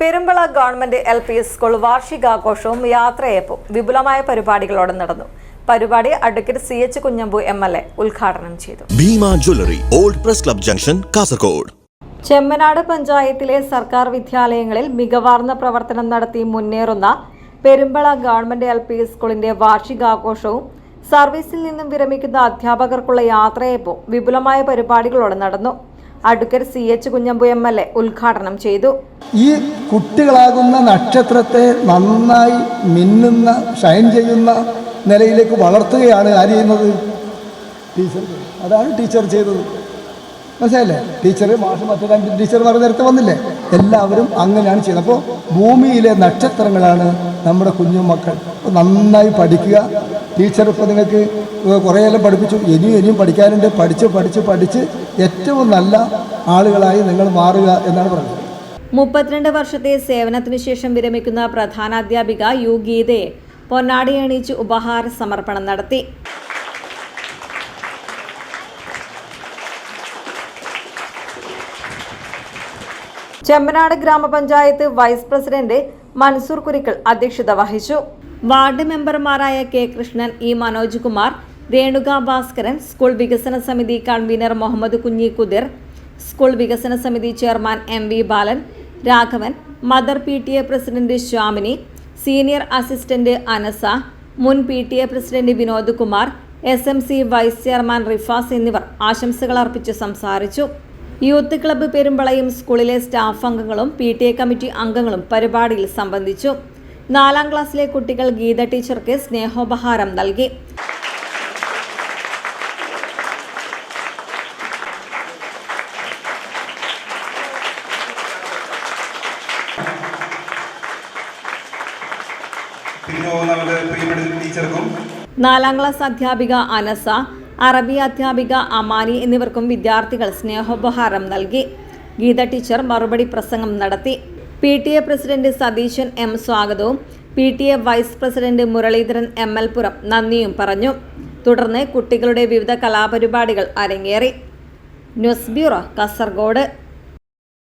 Perumbala government L P school വാർഷികാഘോഷവും യാത്രയപ്പും വിപുലമായ പരിപാടികളോടെ നടന്നു. പരിപാടി advocate C H Kunhambu M L A ഉദ്ഘാടനം ചെയ്തു. Bhima jewellery old press club junction Kasaragod. Chemnad പഞ്ചായത്തിലെ സർക്കാർ വിദ്യാലയങ്ങളിൽ മികവാർന്ന പ്രവർത്തനം നടത്തി മുന്നേറുന്ന പെരുമ്പള ഗവൺമെന്റ് എൽ പി സ്കൂളിന്റെ വാർഷികാഘോഷവും സർവീസിൽ നിന്നും വിരമിക്കുന്ന അധ്യാപകർക്കുള്ള യാത്രയപ്പും വിപുലമായ പരിപാടികളോടെ നടന്നു. Advocate C H Kunhambu M L A ഉദ്ഘാടനം ചെയ്തു. ഈ കുട്ടികളാകുന്ന നക്ഷത്രത്തെ നന്നായി മിന്നുന്ന ഷൈൻ ചെയ്യുന്ന നിലയിലേക്ക് വളർത്തുകയാണ് ആര് ചെയ്യുന്നത്? ടീച്ചർ. അതാണ് ടീച്ചർ ചെയ്തത്. മനസ്സിലല്ലേ ടീച്ചർ മാഷ് മറ്റു ടീച്ചർമാർ നേരത്തെ വന്നില്ലേ? എല്ലാവരും അങ്ങനെയാണ് ചെയ്യുന്നത് അപ്പോൾ ഭൂമിയിലെ നക്ഷത്രങ്ങളാണ് നമ്മുടെ കുഞ്ഞുമക്കൾ മക്കൾ. നന്നായി പഠിക്കുക. ടീച്ചർ ഇപ്പോൾ നിങ്ങൾക്ക് കുറേയെല്ലാം പഠിപ്പിച്ചു. ഇനിയും ഇനിയും പഠിക്കാനുണ്ട്. പഠിച്ച് പഠിച്ച് പഠിച്ച് ഏറ്റവും നല്ല ആളുകളായി നിങ്ങൾ മാറുക എന്നാണ് പറഞ്ഞത്. മുപ്പത്തിരണ്ട് വർഷത്തെ സേവനത്തിനു ശേഷം വിരമിക്കുന്ന പ്രധാനാധ്യാപിക യു ഗീതയെ പൊന്നാടി അണിയിച്ച് ഉപഹാര സമർപ്പണം നടത്തി. ചെമ്പനാട് ഗ്രാമപഞ്ചായത്ത് വൈസ് പ്രസിഡന്റ് മൻസൂർ കുരിക്കൾ അധ്യക്ഷത വഹിച്ചു. വാർഡ് മെമ്പർമാരായ K Krishnan E Manoj Kumar Renuka Bhaskaran school വികസന സമിതി കൺവീനർ മുഹമ്മദ് കുഞ്ഞി കുതിർ സ്കൂൾ വികസന സമിതി chairman M V Balan Raghavan mother P T A president Shyamini senior assistant Anas മുൻ P T A president Vinod Kumar S M C vice chairman Rifas എന്നിവർ ആശംസകൾ അർപ്പിച്ച് സംസാരിച്ചു. യൂത്ത് ക്ലബ്ബ് പെരുമ്പളയും സ്കൂളിലെ സ്റ്റാഫ് അംഗങ്ങളും പി ടി എ കമ്മിറ്റി അംഗങ്ങളും പരിപാടിയിൽ സംബന്ധിച്ചു. നാലാം ക്ലാസ്സിലെ കുട്ടികൾ ഗീത ടീച്ചർക്ക് സ്നേഹോപഹാരം നൽകി. നാലാം ക്ലാസ് അധ്യാപിക അനസ അറബി അധ്യാപിക അമാനി എന്നിവർക്കും വിദ്യാർത്ഥികൾ സ്നേഹോപഹാരം നൽകി. ഗീത ടീച്ചർ മറുപടി പ്രസംഗം നടത്തി. P T A president Satheesan M സ്വാഗതവും. P T A vice president Muraleedharan M L പുറം നന്ദിയും പറഞ്ഞു. തുടർന്ന് കുട്ടികളുടെ വിവിധ കലാപരിപാടികൾ അരങ്ങേറി. News bureau Kasaragod.